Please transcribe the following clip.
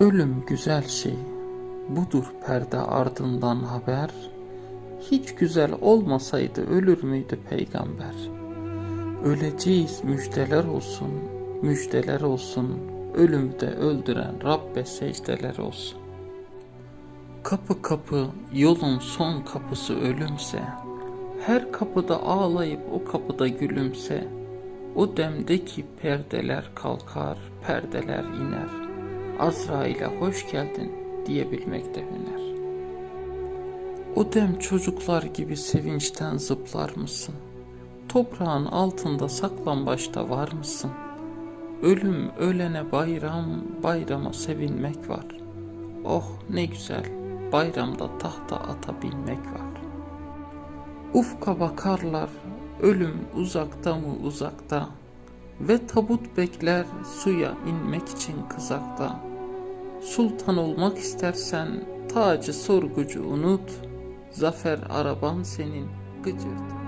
Ölüm güzel şey, budur perde ardından haber. Hiç güzel olmasaydı ölür müydü peygamber? Öleceğiz müjdeler olsun, müjdeler olsun. Ölümde öldüren Rabbe secdeler olsun. Kapı kapı yolun son kapısı ölümse, her kapıda ağlayıp o kapıda gülümse, o demdeki perdeler kalkar, perdeler iner. Azrail'e hoş geldin diyebilmekte hüner. O dem çocuklar gibi sevinçten zıplar mısın? Toprağın altında saklambaçta var mısın? Ölüm ölene bayram, bayrama sevinmek var. Oh ne güzel, bayramda tahta ata binmek var. Ufka bakarlar, ölüm uzakta mı uzakta ve tabut bekler suya inmek için kızakta. Sultan olmak istersen tacı sorgucu unut, zafer araban senin gıcırtı.